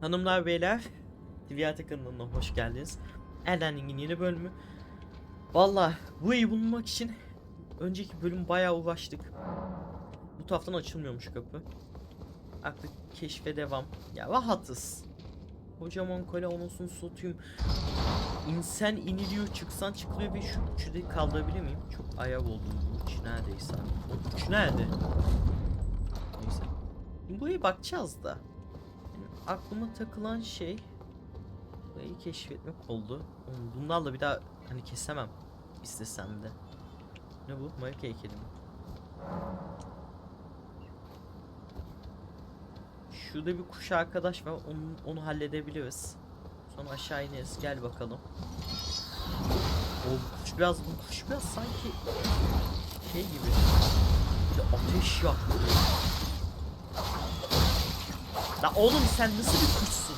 Hanımlar beyler, TVAT kanalına hoş geldiniz. Elden yeni bölümü. Valla bu evi bulmak için önceki bölüm bayağı uğraştık. Bu taraftan açılmıyormuş kapı. Artık keşfe devam. Ya rahatız. Kocaman kale onusunu satayım. İnsan iniliyor çıksan çıkılıyor ve şu üçü kaldırabilir miyim? Çok ayav oldum bu üç neredeyse. O üç nerede? Neyse. Buraya bakacağız da. Aklıma takılan şey burayı keşfetmek oldu. Bunlarla bir daha hani kesemem istesem de. Ne bu? Mayık heykeli mi? Şurada bir kuş arkadaş var. Onu, onu halledebiliriz. Sonra aşağı ineriz. Gel bakalım. O kuş biraz bu kuş biraz sanki şey gibi. Bir ateş yaktı. La oğlum sen nasıl bir kuşsun?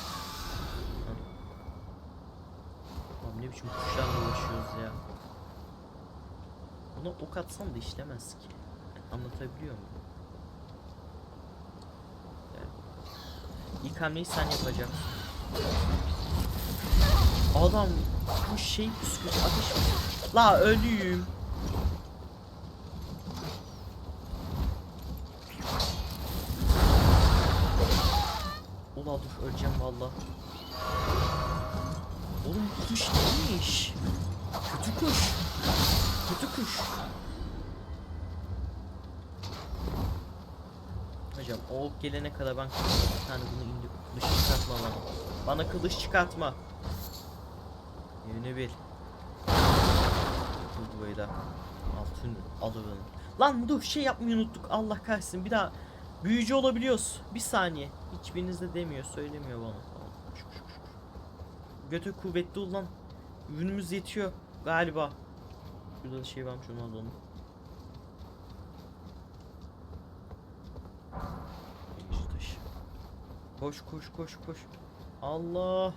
Oğlum ne biçim kuşlarla uğraşıyoruz ya. Buna ok atsam da işlemez ki. Anlatabiliyor muyum? İlk hamleyi sen yapacaksın. Adam bu şey püskürtü ateş mi? La ölüyüm. Ula dur öleceğim valla. Oğlum bu kuş neymiş? Kötü kuş. Kötü kuş. Hocam o gelene kadar ben bir tane bunu indir. Kılıç çıkartma bana. Bana kılıç çıkartma. Yönü bil. Dur da. Altın alırım. Lan dur şey yapmayı unuttuk. Allah kahretsin. Bir daha büyücü olabiliyoruz. Bir saniye. Hiçbiriniz de demiyor. Söylemiyor bana. Götü kuvvetli ol lan. Ürünümüz yetiyor. Galiba. Şurada da şey varmış onu. Koş koş koş koş. Allah.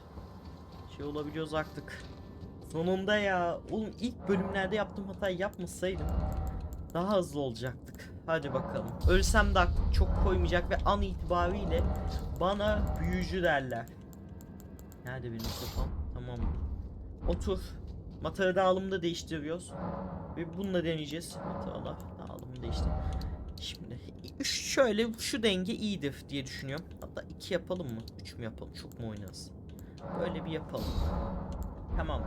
Şey olabiliyoruz artık. Sonunda ya. Oğlum ilk bölümlerde yaptığım hatayı yapmasaydım daha hızlı olacaktık. Hadi bakalım. Ölsem de çok koymayacak ve an itibariyle bana büyücü derler. Nerede benim sopam? Tamam. Otur. Matağı dağılımda değiştiriyoruz. Ve bununla deneyeceğiz. Matağı dağılımı değiştir. Şimdi şöyle şu denge iyidir diye düşünüyorum. Hatta iki yapalım mı? Üç mü yapalım? Çok mu oynarız? Böyle bir yapalım. Tamam.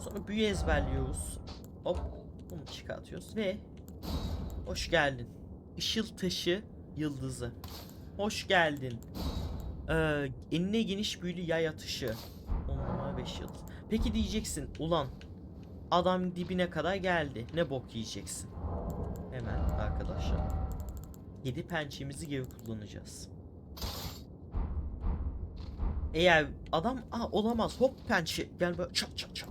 Sonra büyü ezberliyoruz. Hop. Bunu çıkartıyoruz ve Hoş geldin. Işıl taşı yıldızı. Hoş geldin. Ee, enine geniş büyülü yay atışı. 10 numara 5 yıldız. Peki diyeceksin ulan adam dibine kadar geldi. Ne bok yiyeceksin? Hemen arkadaşlar. 7 pençemizi geri kullanacağız. Eğer adam Aa, olamaz hop pençe gel böyle çat çat çat.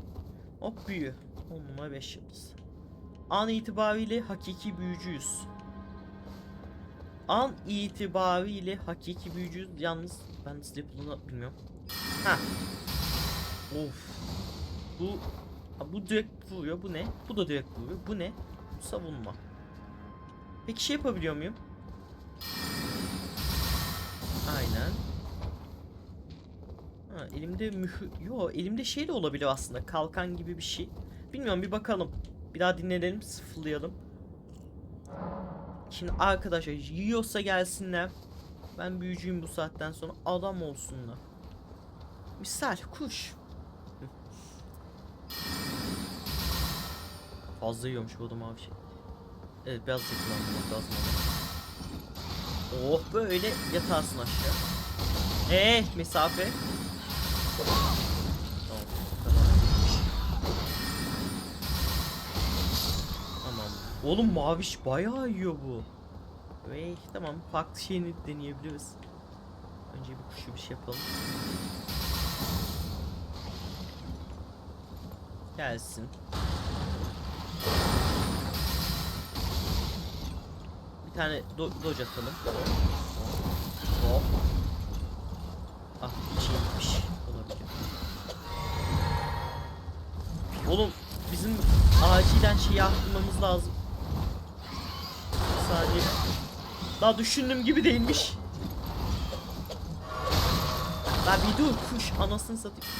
Hop büyü. 10 numara 5 yıldız. An itibariyle hakiki büyücüyüz. An itibariyle hakiki büyücüyüz. Yalnız ben nasıl yapıldığını bilmiyorum. Ha. Of. Bu bu direkt vuruyor. Bu ne? Bu da direkt vuruyor. Bu ne? Bu savunma. Peki şey yapabiliyor muyum? Aynen. Ha, elimde mühür... Yo elimde şey de olabilir aslında. Kalkan gibi bir şey. Bilmiyorum bir bakalım. Bir daha dinleyelim, sıfırlayalım. Şimdi arkadaşlar yiyorsa gelsinler. Ben büyücüyüm bu saatten sonra. Adam olsunlar. Misal kuş. Fazla yiyormuş bu adam abi şey. Evet biraz da kullanmak lazım. Oh böyle yatarsın aşağı. Eh mesafe. Oğlum maviş bayağı yiyor bu. Ve tamam farklı şeyini deneyebiliriz. Önce bir kuşu bir şey yapalım. Gelsin. Bir tane do dodge atalım. Hop. Ah şeymiş. Olabilir. Oğlum bizim acilen şeyi aklımamız lazım. Saniye. Daha düşündüğüm gibi değilmiş. La bir dur kuş anasını satayım.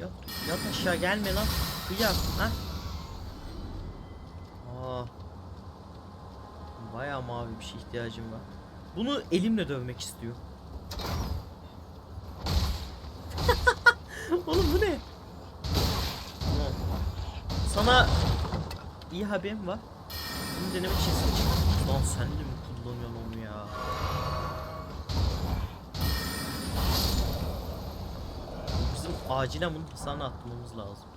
Yat, yat aşağı gelme lan. Kıyak ha. Aa. Bayağı mavi bir şey ihtiyacım var. Bunu elimle dövmek istiyor. Oğlum bu ne? Tamam. Sana iyi haberim var. Bunu denemek için seçtim. Lan sen de mi kullanıyorsun onu ya? Bizim acilen bunun hasarını attırmamız lazım.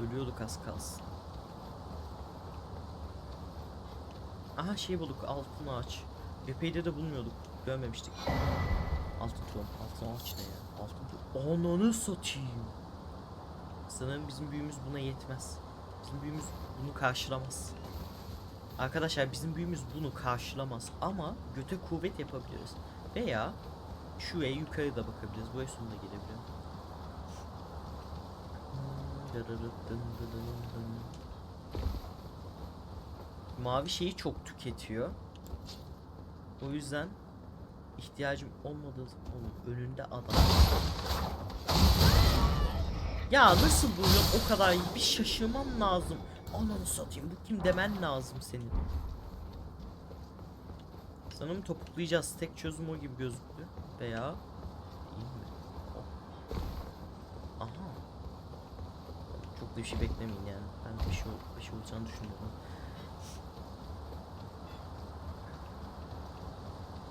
Ölüyorduk az kalsın. Aha şey bulduk altın ağaç. Epeyde de bulmuyorduk. Görmemiştik. Altın tohum. Altın ağaç ne ya? Altın tohum. Ananı satayım. Sanırım bizim büyümüz buna yetmez. Bizim büyümüz bunu karşılamaz. Arkadaşlar bizim büyümüz bunu karşılamaz ama göte kuvvet yapabiliriz. Veya şuraya yukarı da bakabiliriz. Buraya sonunda gelebilirim. Mavi şeyi çok tüketiyor. O yüzden ihtiyacım olmadığı zaman önünde adam. Ya nasıl vuruyorsun o kadar? Bir şaşırmam lazım. Ananı satayım bu kim demen lazım senin. Sanırım topuklayacağız. Tek çözüm o gibi gözüktü. Veya iyi mi? Oh. Aha. Çok da bir şey beklemeyin yani. Ben bir şey, bir şey olacağını düşünüyorum.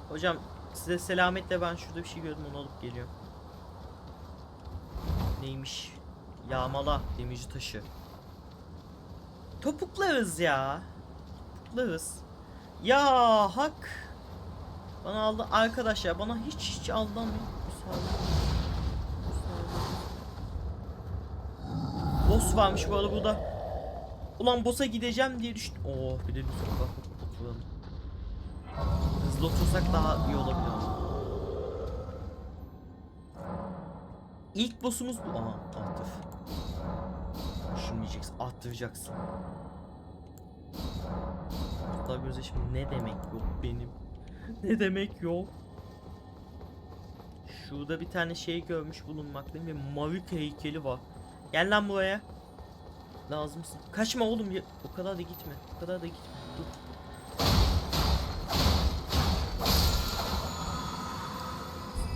Hocam size selametle ben şurada bir şey gördüm onu alıp geliyorum. Neymiş? Yağmala demirci taşı. Topuklarız ya. Topuklarız. Ya hak. Bana aldı arkadaşlar bana hiç hiç aldanmayın. Boss varmış bu arada burada. Ulan boss'a gideceğim diye düştüm. Oh bir de lütfen bak. Hızlı otursak daha iyi olabilir İlk boss'umuz bu. Aha aktif. Düşünmeyeceksin, attıracaksın. Hatta gözleşme ne demek yok benim? ne demek yok? Şurada bir tane şey görmüş bulunmaktayım ve Mavik heykeli var. Gel lan buraya. Lazımsın. Kaçma oğlum ya. O kadar da gitme. O kadar da gitme. Dur.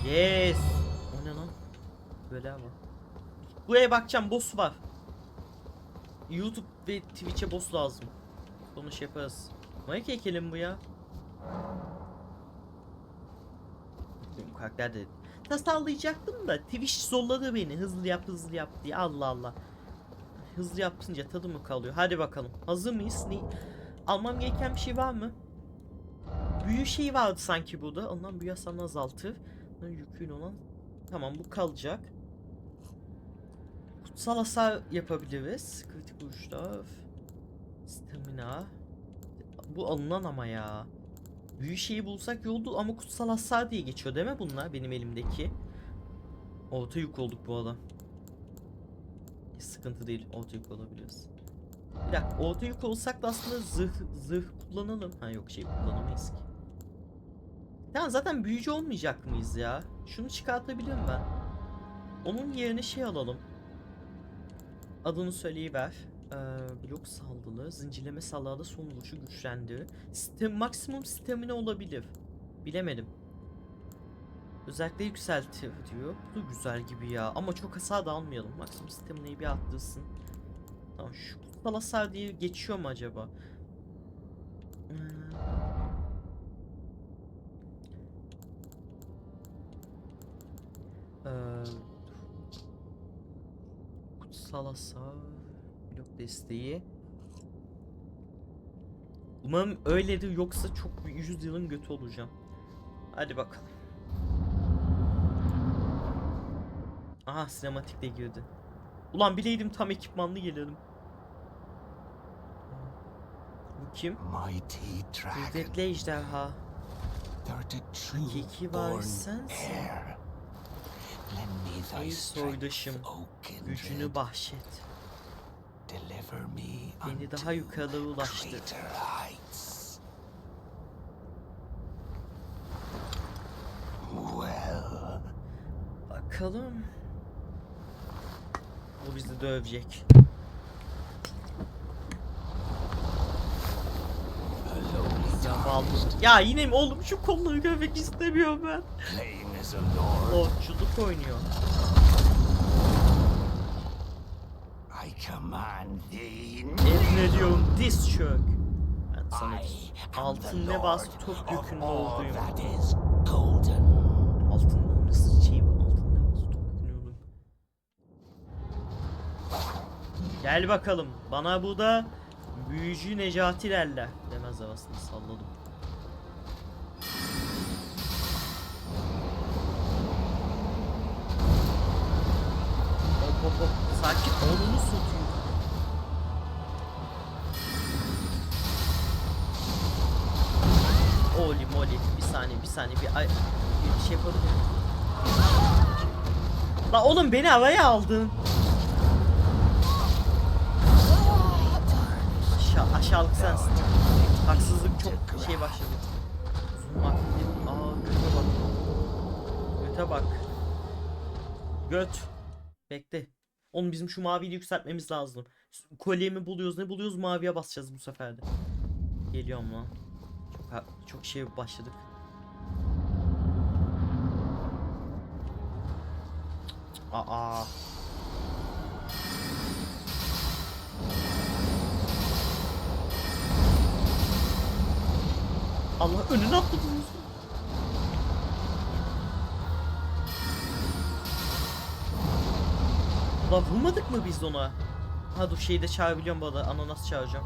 Yes. Böyle ama. Buraya bakacağım boss var. YouTube ve Twitch'e boss lazım. Onu şey yaparız. Mike heykeli bu ya? Benim karakter de tasarlayacaktım da Twitch zorladı beni hızlı yap hızlı yap diye Allah Allah. Hızlı yapınca tadı mı kalıyor? Hadi bakalım. Hazır mıyız? Ne? Almam gereken bir şey var mı? Büyü şeyi vardı sanki burada. Ondan büyü hasarını azaltır. Yükün olan. Tamam bu kalacak. Kutsal hasar yapabiliriz. Kritik vuruşlar. Stamina. Bu alınan ama ya. Büyü şeyi bulsak yoldu ama kutsal hasar diye geçiyor değil mi bunlar benim elimdeki? Orta yük olduk bu adam. Hiç sıkıntı değil. Orta yük olabiliriz. Bir dakika orta yük olsak da aslında zırh, zırh kullanalım. Ha yok şey kullanamayız ki. Tamam zaten büyücü olmayacak mıyız ya? Şunu çıkartabilirim ben. Onun yerine şey alalım. Adını söyleyiver. Ee, blok saldırı, zincirleme saldırıda son vuruşu güçlendi. Sistem, maksimum stamina olabilir. Bilemedim. Özellikle yükseltir diyor. Bu da güzel gibi ya. Ama çok hasar da almayalım. Maksimum stamina'yı bir arttırsın. Tamam şu kutsal hasar diye geçiyor mu acaba? Hmm. Ee, kutsal hasar blok desteği. Umarım öyledir yoksa çok bir 100 yılın götü olacağım. Hadi bakalım. Aha sinematik de girdi. Ulan bileydim tam ekipmanlı gelirdim. Bu kim? Mighty dragon, Kudretli ejderha. Hakiki true Ey soydaşım, gücünü bahşet. Deliver me Beni daha yukarılara ulaştır. bakalım. O bizi dövecek. Ya, ya yine mi oğlum şu kolları görmek istemiyorum ben. Lordçuluk oynuyor. I command thee. Emrediyorum diz çök. Ben sana altın ne bas top yükünde golden. Altın nasıl şey bu? Altın ne bas top yükünde. Gel bakalım. Bana bu da büyücü Necati derler. Demez havasını salladım. Hop hop. Sakin. Oğlunu satıyor. Oli moli. Bir saniye bir saniye bir, ay, bir şey yapalım ya. La oğlum beni havaya aldın. Aşağı, aşağılık sensin. Haksızlık çok şey başladı. Aa göte bak. Göte bak. Göt. Bekle. Oğlum bizim şu maviyi yükseltmemiz lazım. Kolyemi buluyoruz. Ne buluyoruz? Maviye basacağız bu sefer de. Geliyorum lan. Çok çok şey başladık. Aa. Allah önüne atladınız. Ulan vurmadık mı biz ona? Ha dur şeyi de çağırabiliyorum arada. Ananas çağıracağım.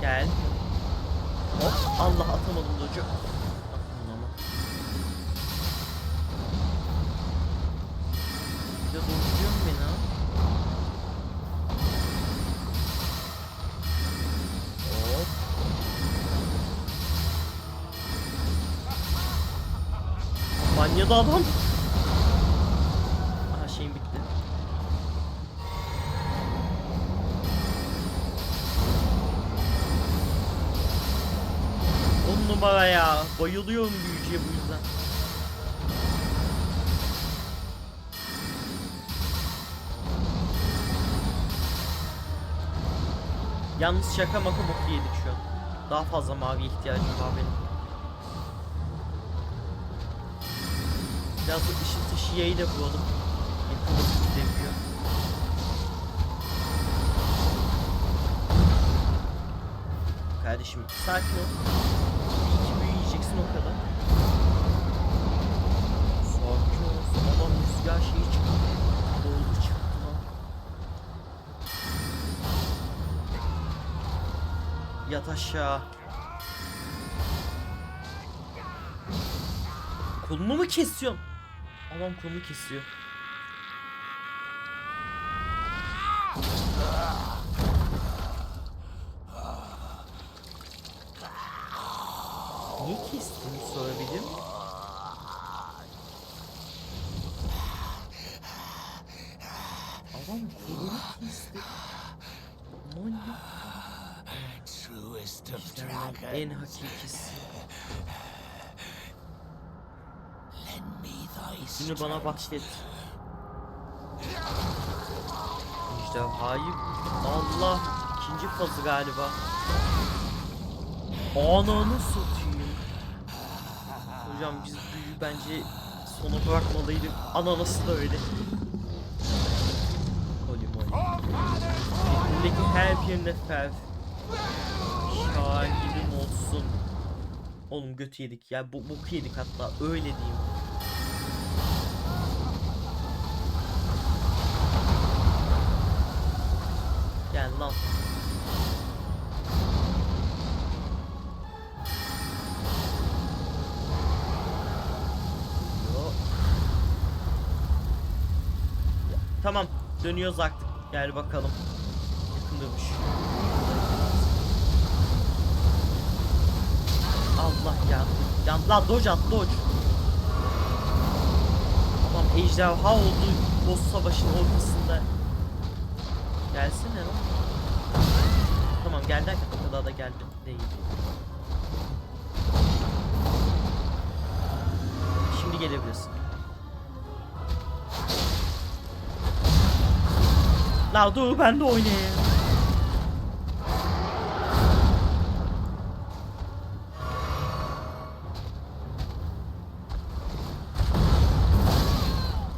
Gel. Hop Allah atamadım docu. Banyoda adam. Aha şeyim bitti. On numara ya. Bayılıyorum büyücüye bu yüzden. Yalnız şaka maka boku yedik şu an. Daha fazla mavi ihtiyacım var benim. Biraz da ışın dışı yayı da bulalım. Yakında gidebiliyor. Kardeşim sakin ol. Bir iki büyü yiyeceksin o kadar. Sakin ol. Adam rüzgar şeyi çıktı. Doldu çıktı lan. Yat aşağı. Kolumu mu kesiyorsun? Adam kolumu kesiyor. Niye kestiğini sorabilir miyim? Adam kolumu kesti. Manyak. Truest of dragons. en hakikisi. Şimdi bana bahşet. Ejderhayı Allah ikinci fazı galiba. Ananı satayım. Hocam biz büyüyü bence sona bırakmalıydık. Ananası da öyle. Holy moly. Elimdeki her birine fev. Şahidim olsun. Oğlum götü yedik ya. Bu boku yedik hatta öyle diyeyim. Ya, Tamam dönüyoruz artık. Gel bakalım. Yakındaymış. Allah ya. Yan lan dodge at dodge. Adam ejderha oldu boss savaşın ortasında. Gelsene lan. Tamam gel derken o kadar da geldi. Değil. Şimdi gelebilirsin. La dur ben de oynayayım.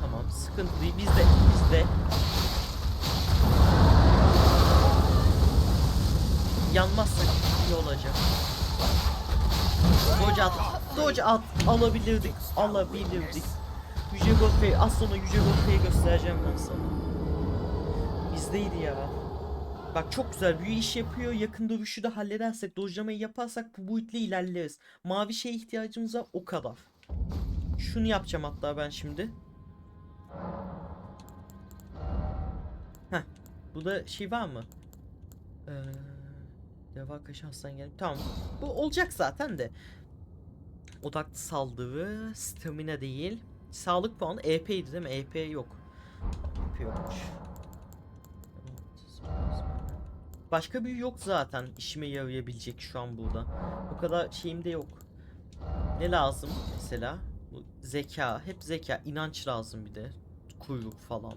Tamam sıkıntı değil bizde bizde. Yanmazsak iyi olacak. Doge at, Doge at alabilirdik, alabilirdik. Yüce Godfrey, az sonra Yüce Godfrey'i göstereceğim ben sana. Bizdeydi ya. Bak çok güzel büyü iş yapıyor. Yakın dövüşü de halledersek, dojlamayı yaparsak bu boyutla ilerleriz. Mavi şeye ihtiyacımız var o kadar. Şunu yapacağım hatta ben şimdi. Heh. Bu da şey var mı? Ee, deva kaşı hastan geldi. Tamam. Bu olacak zaten de. Odaklı saldırı, stamina değil. Sağlık puanı EP'ydi değil mi? EP yok. EP yokmuş. Başka bir yok zaten işime yarayabilecek şu an burada. O kadar şeyim de yok. Ne lazım mesela? Bu zeka, hep zeka, inanç lazım bir de. Kuyruk falan.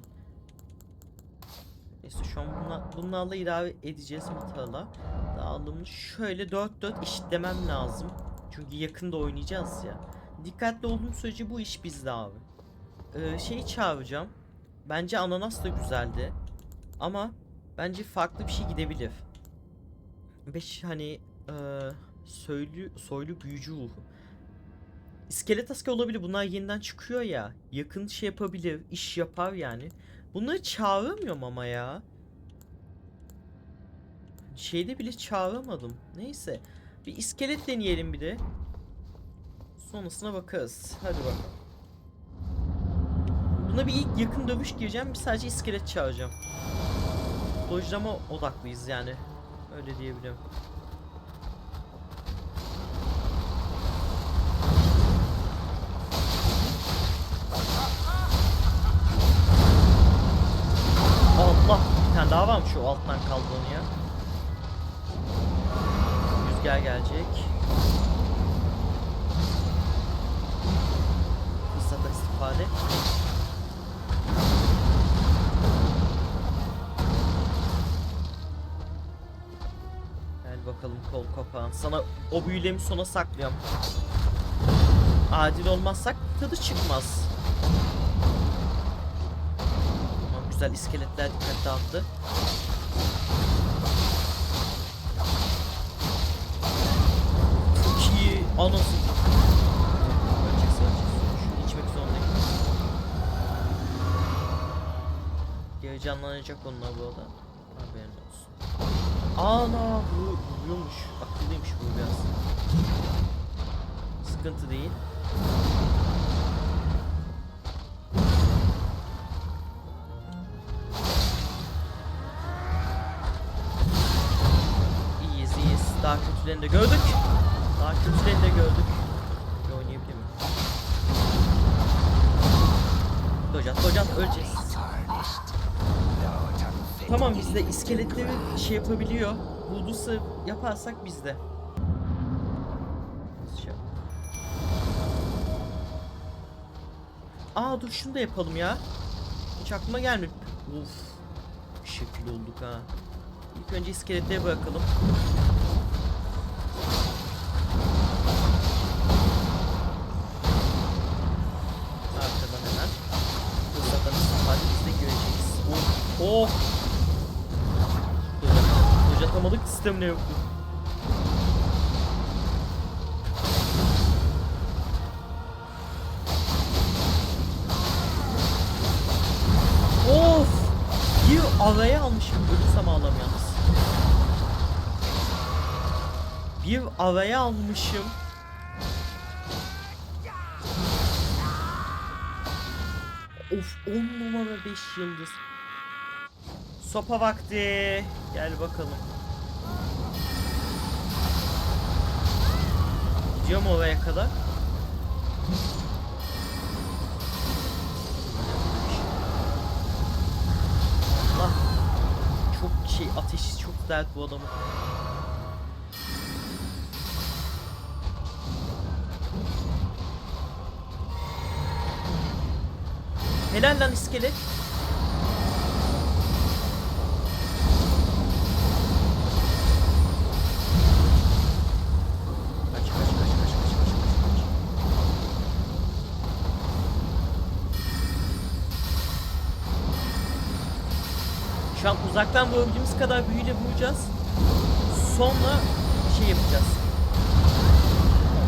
Neyse şu an bunlar, bunlarla idare edeceğiz matalarla. Dağılımını şöyle 4-4 eşitlemem lazım. Çünkü yakında oynayacağız ya. Dikkatli olduğum sürece bu iş bizde abi. Ee, şeyi çağıracağım. Bence ananas da güzeldi. Ama bence farklı bir şey gidebilir. Beş hani ee, soylu, soylu büyücü ruhu. İskelet asker olabilir. Bunlar yeniden çıkıyor ya. Yakın şey yapabilir. iş yapar yani. Bunları çağıramıyorum ama ya. Şeyde bile çağıramadım. Neyse. Bir iskelet deneyelim bir de. Sonrasına bakarız. Hadi bakalım. Buna bir ilk yakın dövüş gireceğim. Bir sadece iskelet çağıracağım. Dojlama odaklıyız yani. Öyle diyebilirim. Allah! Bir tane daha varmış o alttan kaldığını ya. Rüzgar gelecek. Fırsata istifade. Gel bakalım kol kopağın. Sana o büyülemi sona saklıyorum. Adil olmazsak tadı çıkmaz. Tamam güzel iskeletler dikkat dağıttı. Çok iyi. Anasını. Öleceksin öleceksin. Şunu içmek zorundayım. Geri canlanacak onlar bu arada. Haberin olsun. Ana bu vuruyormuş. Akıllıymış bu biraz. Sıkıntı değil. İyiyiz iyiyiz. Daha kötülerini de gördük. Daha kötülerini de gördük. Bir oynayabilir miyim? Docat, Docat öleceğiz. Tarnished. Lord Tamam bizde iskeletleri şey yapabiliyor. Voodoo'su yaparsak bizde. Aa dur şunu da yapalım ya. Hiç aklıma gelmedi. Uf. Şekil olduk ha. İlk önce iskeletleri bırakalım. Arkadan hemen. Fırsattan istifade biz de göreceğiz. Oh. Oh. Sistemine yoktu. Of! Bir araya almışım. Ölürsem ağlam yalnız. Bir araya almışım. Of 10 numara 5 yıldız. Sopa vakti. Gel bakalım. Gidiyorum oraya kadar. Allah. ateşi çok dert bu adamın. Helal lan iskelet. Şu an uzaktan vurabildiğimiz kadar büyüyle vuracağız. Sonra şey yapacağız.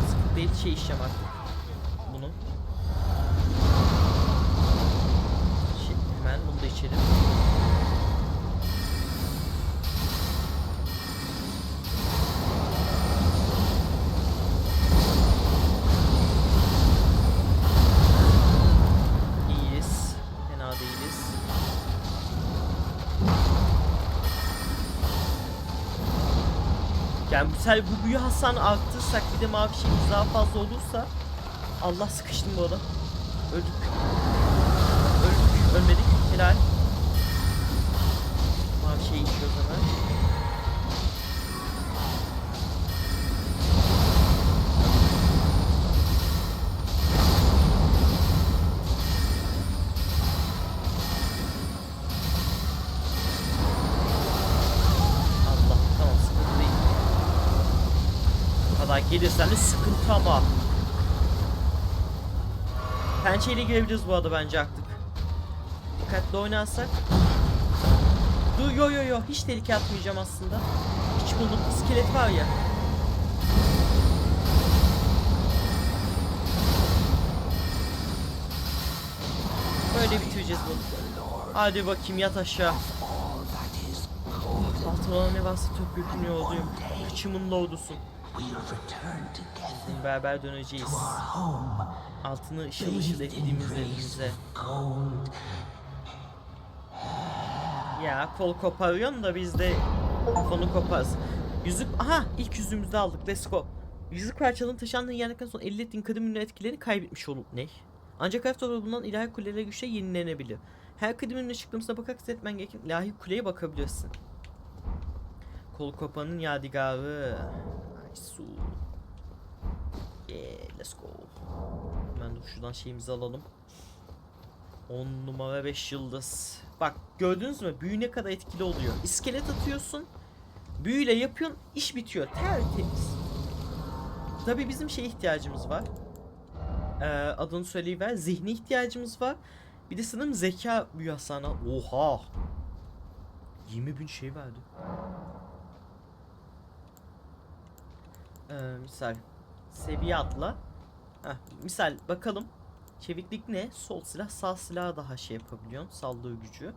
Sıkıntı değil şey işlem artık. Yani mesela bu büyü hasarını arttırırsak bir de mavi şeyimiz daha fazla olursa Allah sıkıştım bu arada. Öldük. Öldük. Ölmedik. Helal. Gelirsen sıkıntı ama. Pençeyle girebiliriz bu arada bence artık. Dikkatli oynarsak. Dur yo yo yo hiç tehlike atmayacağım aslında. Hiç buldum iskelet var ya. Böyle bitireceğiz bunu. Hadi bakayım yat aşağı. Altıma ne varsa topyekun yolcuyum. Kıçımın ordusun. Beraber döneceğiz. Altını ışıl ışıl of gold. Ya kol koparıyorsun da biz de konu koparız. Yüzük, aha ilk yüzüğümüzü aldık. Let's go. Yüzük parçalarının taşandığın yerden sonra elde ettiğin kadim etkilerini kaybetmiş olup ne? Ancak her bulunan ilahi kuleler güçle yenilenebilir. Her kadim ürünü çıktığımızda bakarak setmen gereken ilahi kuleye bakabilirsin. Kol kopanın yadigarı. Kaysu. Yeah, let's go. Hemen dur şuradan şeyimizi alalım. 10 numara 5 yıldız. Bak gördünüz mü? Büyü ne kadar etkili oluyor. İskelet atıyorsun. Büyüyle yapıyorsun. iş bitiyor. Tertemiz. Tabi bizim şey ihtiyacımız var. Ee, adını söyleyiver. Zihni ihtiyacımız var. Bir de sanırım zeka büyü hasarına. Oha. 20 bin şey verdi. Ee, misal. Seviye atla. Heh, misal bakalım. Çeviklik ne? Sol silah, sağ silah daha şey yapabiliyorsun. Saldırı gücü.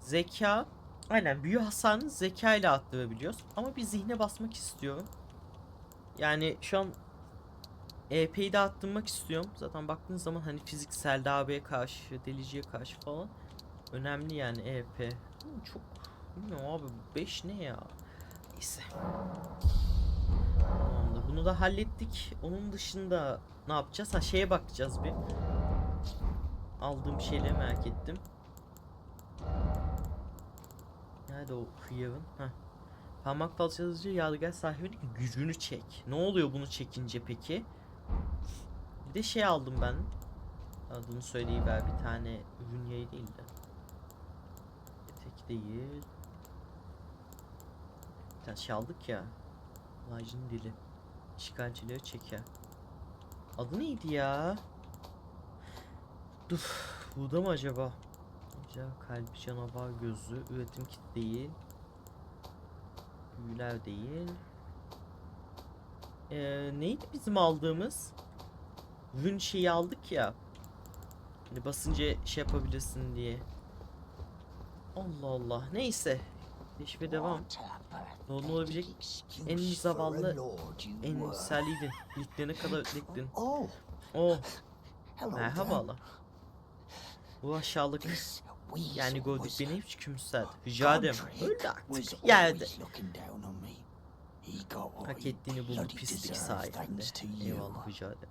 Zeka. Aynen büyü hasarını zeka ile arttırabiliyoruz. Ama bir zihne basmak istiyorum. Yani şu an EP'yi de arttırmak istiyorum. Zaten baktığınız zaman hani fiziksel darbeye karşı, deliciye karşı falan. Önemli yani EP. Çok bilmiyorum abi 5 ne ya? Neyse. Bunu da hallettik. Onun dışında ne yapacağız? Ha şeye bakacağız bir. Aldığım şeyleri merak ettim. Nerede o hıyarın? Heh. Parmak falçatıcı yadigar sahibinin gücünü çek. Ne oluyor bunu çekince peki? Bir de şey aldım ben. Adını söyleyiver bir tane ürün yayı değil de. Etek değil. Bir tane şey aldık ya. Lacın dili. İşgalcileri çeker. Adı neydi ya? Dur. Burada mı acaba? Acaba kalp canavar gözü. Üretim kit değil. Büyüler değil. Ee, neydi bizim aldığımız? Rün şeyi aldık ya. Hani basınca şey yapabilirsin diye. Allah Allah. Neyse. Keşfe devam. Ne olabilecek en zavallı, en were. yükseldiydin. İlklerine kadar ötlektin. Oh, Oh, merhabalar. Bu aşağılık. Yani gördük beni hiç kimsel. Rica ederim. Artık. Yerde. what Hak ettiğini buldu pislik sayesinde. Eyvallah rica ederim.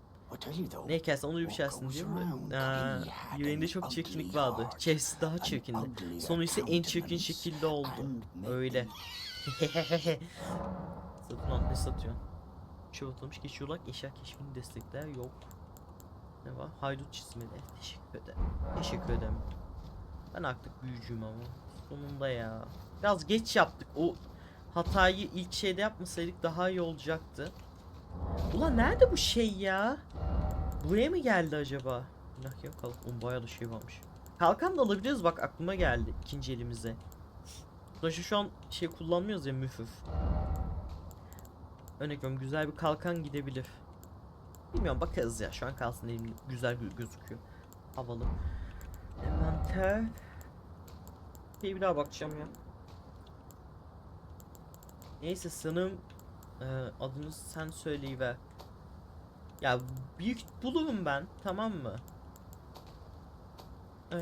Ne hikayesi onu bir şeysin değil mi? had yüreğinde çok çirkinlik vardı. Chelsea daha çirkindi. Sonu ise en çirkin şekilde oldu. Öyle. Satın al ne satıyorsun? Çoğaltılmış geçiyorlar eşya keşfini destekler yok. Ne var? Haydut çizmeli. Teşekkür ederim. Teşekkür ederim. Ben artık büyücüyüm ama. Sonunda ya. Biraz geç yaptık. O hatayı ilk şeyde yapmasaydık daha iyi olacaktı. Ulan nerede bu şey ya? Buraya mı geldi acaba? Lah ya kalk. Oğlum bayağı da şey varmış. Kalkan da alabiliriz bak aklıma geldi ikinci elimize. Sonuçta şu an şey kullanmıyoruz ya müfüf. Örnek veriyorum güzel bir kalkan gidebilir. Bilmiyorum bakarız ya şu an kalsın elim güzel gö- gözüküyor. Havalı. Envanter. Bir daha bakacağım ya. Neyse sanırım e, adını sen söyleyiver. Ya büyük bulurum ben tamam mı? Ee,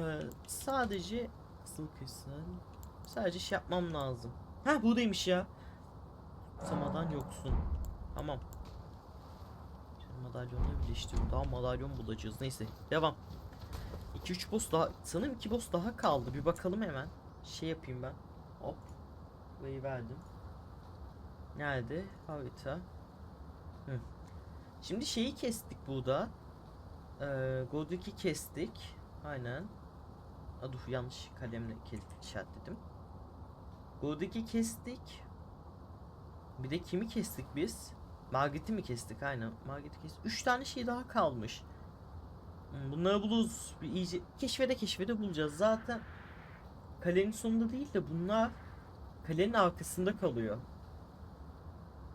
sadece kısım kısım sadece şey yapmam lazım. Ha buradaymış ya. Samadan yoksun. Tamam. Şimdi madalyonla birleştiriyorum. Daha madalyon bulacağız. Neyse devam. 2-3 boss daha sanırım 2 boss daha kaldı. Bir bakalım hemen. Şey yapayım ben. Hop. Burayı verdim. Nerede? Harita. Hı. Şimdi şeyi kestik burada. Ee, Godric'i kestik. Aynen. Aa, dur yanlış kalemle işaretledim. Godric'i kestik. Bir de kimi kestik biz? Margaret'i mi kestik? Aynen. Margaret'i kestik. 3 tane şey daha kalmış. Hmm, Bunları buluruz. Bir iyice keşfede keşfede bulacağız. Zaten kalenin sonunda değil de bunlar kalenin arkasında kalıyor.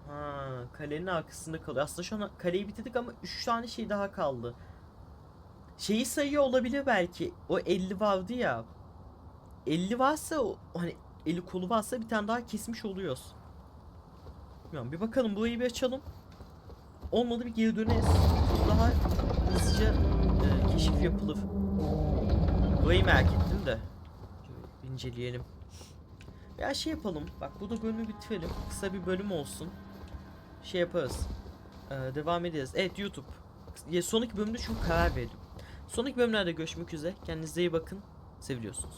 Ha, kalenin arkasında kalıyor. Aslında şu an kaleyi bitirdik ama 3 tane şey daha kaldı. Şeyi sayıyor olabilir belki. O 50 vardı ya. 50 varsa o hani eli kolu varsa bir tane daha kesmiş oluyoruz. Bilmiyorum bir bakalım burayı bir açalım. Olmadı bir geri döneriz. Daha hızlıca e, keşif yapılır. Burayı merak ettim de. Şöyle inceleyelim. Ya şey yapalım. Bak burada bölümü bitirelim. Kısa bir bölüm olsun. Şey yaparız. Ee, devam ederiz. Evet YouTube. Ya, sonraki bölümde şu karar verdim. Sonraki bölümlerde görüşmek üzere. Kendinize iyi bakın. Seviliyorsunuz.